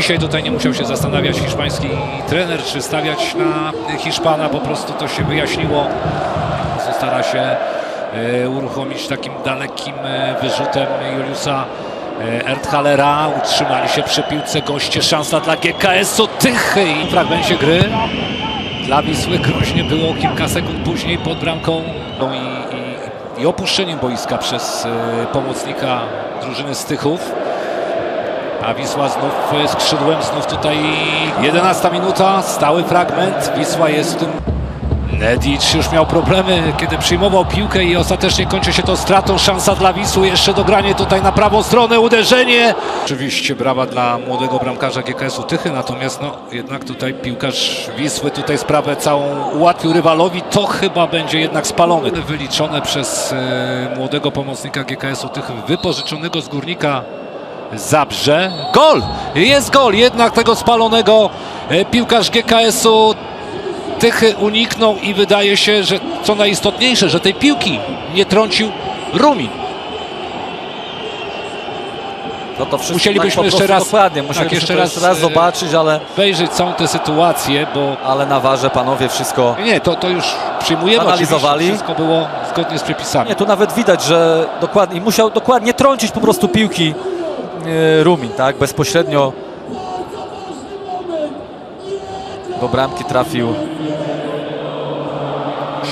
dzisiaj tutaj nie musiał się zastanawiać hiszpański trener, czy stawiać na Hiszpana, po prostu to się wyjaśniło. Stara się e, uruchomić takim dalekim e, wyrzutem Juliusa e, Erthalera. Utrzymali się przy piłce goście. Szansa dla GKS-u Tychy i w fragmencie gry. Dla Wisły groźnie było kilka sekund później pod bramką No i, i, i opuszczeniem boiska przez pomocnika drużyny Stychów. A Wisła znów e, skrzydłem, znów tutaj 11 minuta, stały fragment. Wisła jest w tym. Nedic już miał problemy, kiedy przyjmował piłkę i ostatecznie kończy się to stratą. Szansa dla Wisły, jeszcze dogranie tutaj na prawą stronę, uderzenie. Oczywiście brawa dla młodego bramkarza GKS-u Tychy, natomiast no jednak tutaj piłkarz Wisły tutaj sprawę całą ułatwił rywalowi. To chyba będzie jednak spalony. Wyliczone przez e, młodego pomocnika GKS-u Tychy, wypożyczonego z Górnika Zabrze. Gol! Jest gol jednak tego spalonego e, piłkarz GKS-u Tychy uniknął i wydaje się, że co najistotniejsze, że tej piłki nie trącił Rumin. No to wszystko Musielibyśmy tak jeszcze raz- Dokładnie, tak, jeszcze raz, jeszcze raz e, zobaczyć, ale, Wejrzeć całą tę sytuację, bo ale na warze panowie wszystko... nie, to, to już przyjmujemy. Analizowali. Wszystko było zgodnie z przepisami. Nie, tu nawet widać, że dokładnie musiał dokładnie trącić po prostu piłki Rumin, tak? Bezpośrednio do bramki trafił.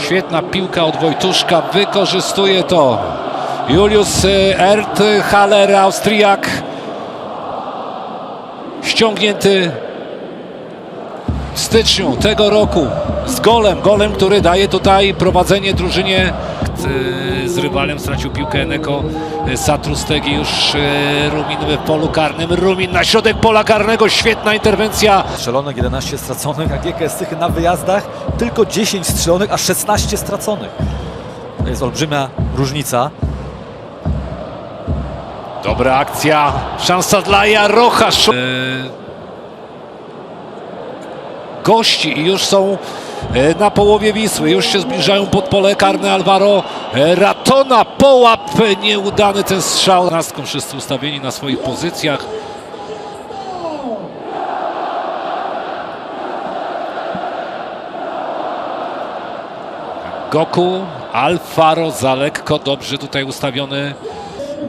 Świetna piłka od Wojtuszka, wykorzystuje to Julius e, Erthaler, Austriak. Ściągnięty w styczniu tego roku z golem, golem, który daje tutaj prowadzenie drużynie. Z rywalem stracił piłkę Eneko e, Satrustegi już e, Rumin w polu karnym. Rumin na środek pola karnego, świetna interwencja. Strzelonych 11 straconych, a GKS Tychy na wyjazdach tylko 10 strzelonych, a 16 straconych. To jest olbrzymia różnica. Dobra akcja, szansa dla Jarocha. E, Gości i już są na połowie Wisły, już się zbliżają pod pole karne Alvaro e, Ratona, połap e, nieudany ten strzał. Nastką wszyscy ustawieni na swoich pozycjach. Goku, Alfaro za lekko, dobrze tutaj ustawiony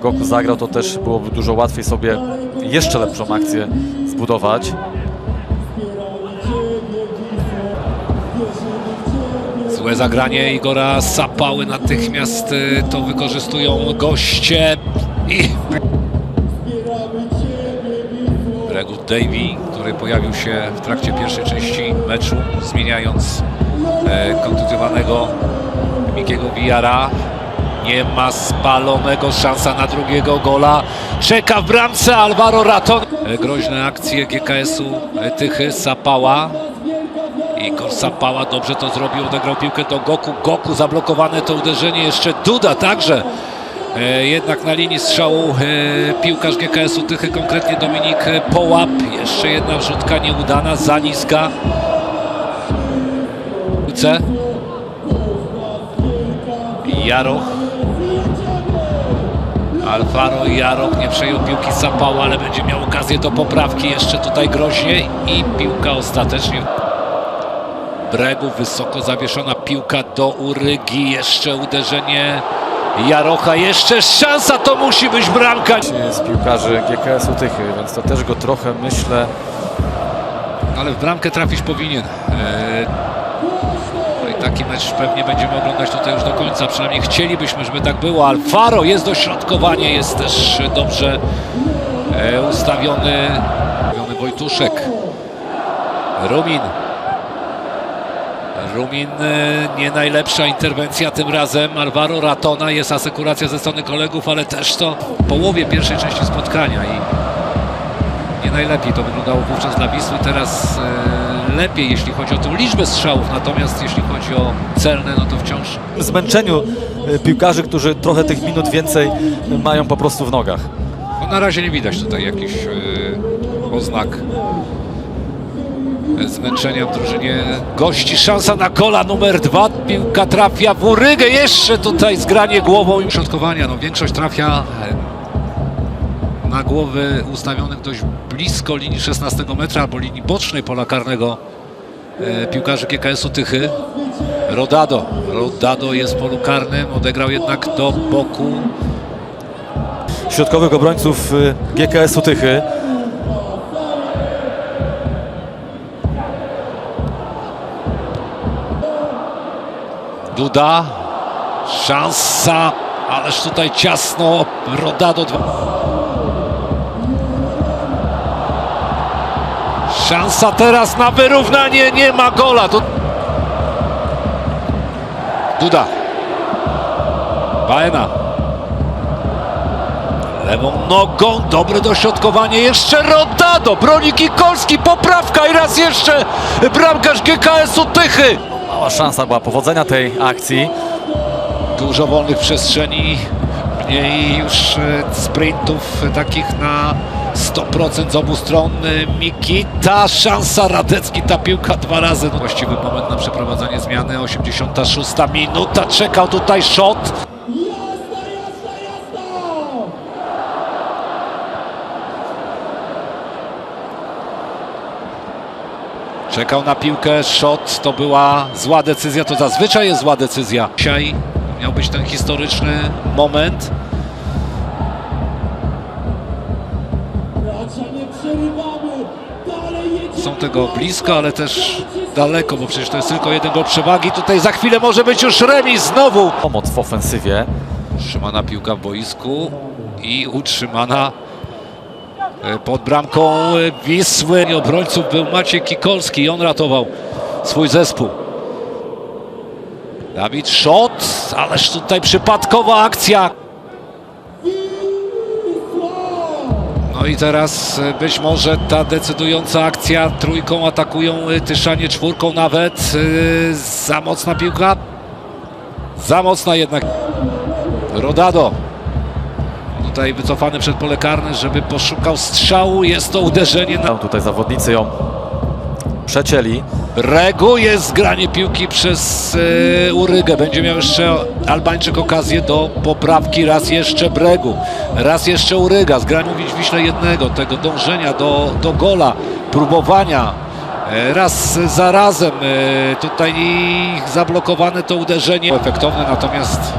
Goku zagrał, to też byłoby dużo łatwiej sobie jeszcze lepszą akcję zbudować. Złe zagranie Igora Sapały natychmiast y, to wykorzystują goście i Regut Davy, który pojawił się w trakcie pierwszej części meczu, zmieniając e, kontuzjowanego Mikiego Villara. Nie ma spalonego, szansa na drugiego gola. Czeka w bramce Alvaro Raton. E, groźne akcje GKS-u e, Tychy, Sapała. Igor Sapała dobrze to zrobił, odegrał piłkę do Goku. Goku zablokowane to uderzenie, jeszcze Duda także. E, jednak na linii strzału e, piłkarz GKS-u Tychy, konkretnie Dominik Połap. Jeszcze jedna wrzutka nieudana, za niska. Piłce. Jaroch. Alvaro Jaroch nie przejął piłki Sapała, ale będzie miał okazję do poprawki jeszcze tutaj groźnie i piłka ostatecznie Bregu, wysoko zawieszona piłka do Urygi, jeszcze uderzenie Jarocha, jeszcze szansa, to musi być bramka. Z piłkarzy GKS-u Tychy, więc to też go trochę myślę Ale w bramkę trafić powinien. Eee, no i taki mecz pewnie będziemy oglądać tutaj już do końca, przynajmniej chcielibyśmy, żeby tak było. Alfaro jest dośrodkowanie, jest też dobrze e, ustawiony, ustawiony Wojtuszek. Rumin. Rumin, e, nie najlepsza interwencja tym razem. Alvaro Ratona, jest asekuracja ze strony kolegów, ale też to w połowie pierwszej części spotkania i nie najlepiej to wyglądało wówczas dla Wisły. Teraz e, lepiej, jeśli chodzi o tę liczbę strzałów, natomiast jeśli chodzi o celne, no to wciąż zmęczeniu e, piłkarzy, którzy trochę tych minut więcej mają po prostu w nogach. no, na razie nie widać tutaj jakichś oznak zmęczenia w drużynie gości. Szansa na gola numer dwa. Piłka trafia w Urygę. Jeszcze tutaj zgranie głową i środkowania. No, większość trafia e, na głowy ustawionych dość blisko linii 16 metra albo linii bocznej pola karnego e, piłkarzy GKS-u Tychy. Rodado. Rodado jest w polu karnym, odegrał jednak do boku. Środkowych obrońców y, GKS-u Tychy. Duda. Szansa, ależ tutaj ciasno. Rodado. Dwa. Szansa teraz na wyrównanie. Nie ma gola. To... Duda. Baena. Lewą nogą. Dobre dośrodkowanie. Jeszcze Rodado. Broni Kikolski. Poprawka i raz jeszcze bramkarz GKS-u Tychy. Mała szansa była powodzenia tej akcji. Dużo wolnych przestrzeni, mniej już e, sprintów takich na 100% z obu stron. E, Mikita, szansa Radecki, ta piłka dwa razy. No, Właściwy moment na przeprowadzenie zmiany, 86 minuta, czekał tutaj shot. Czekał na piłkę, shot, to była zła decyzja, to zazwyczaj jest zła decyzja. Dzisiaj miał być ten historyczny moment. Są tego blisko, ale też daleko, bo przecież to jest tylko jeden gol przewagi. Tutaj za chwilę może być już remis znowu. Pomoc w ofensywie. Utrzymana piłka w boisku i utrzymana pod bramką e, Wisły. Obrońców był Maciej Kikolski i on ratował swój zespół. Dawid Szot, ależ tutaj przypadkowa akcja. No i teraz e, być może ta decydująca akcja. Trójką atakują e, Tyszanie, czwórką nawet. E, Za mocna piłka. Za mocna jednak. Rodado. Tutaj wycofany przed pole karne, żeby poszukał strzału. Jest to uderzenie na Tutaj zawodnicy ją przecięli. Bregu. Jest zgranie piłki przez e, Urygę. Będzie miał jeszcze Albańczyk okazję do poprawki. Raz jeszcze Bregu. Raz jeszcze Uryga. Zgranie mówić Wiśle jednego. Tego dążenia do, do gola. Próbowania. E, Raz za razem. E, Tutaj zablokowane to uderzenie. Efektowne natomiast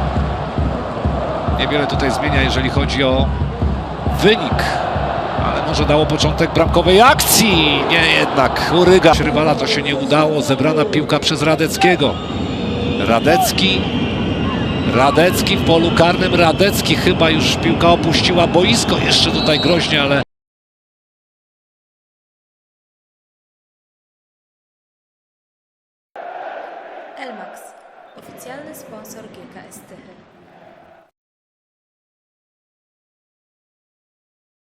niewiele tutaj zmienia, jeżeli chodzi o wynik. Ale może dało początek bramkowej akcji. Nie jednak. Uryga. Rywala to się nie udało. Zebrana piłka przez Radeckiego. Radecki. Radecki w polu karnym. Radecki chyba już piłka opuściła boisko. Jeszcze tutaj groźnie, ale Elmax, oficjalny sponsor GKS Tychy.